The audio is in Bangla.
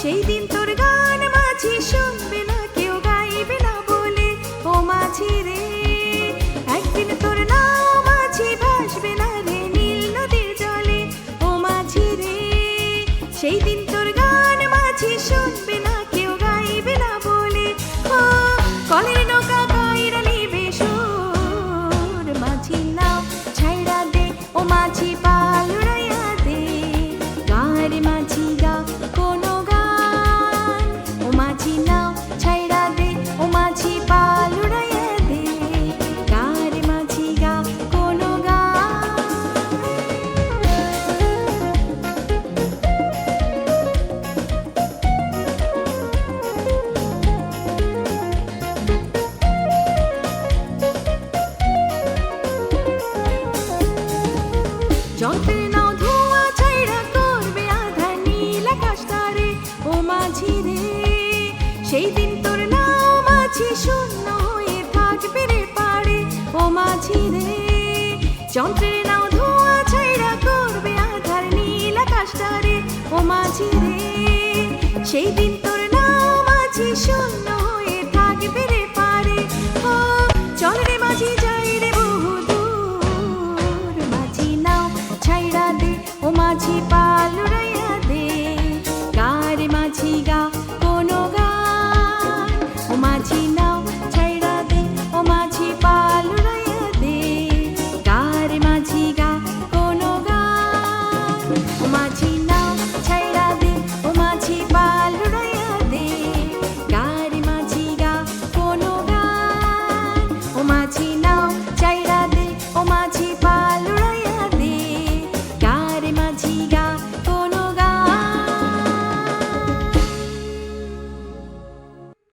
写一定 মাঝি মাঝি, যাই দূর। মাঝি নাও ছাইড়া দে, ও মাঝি পাল দে। মাঝি গা, কোনো গান। ও মাঝি না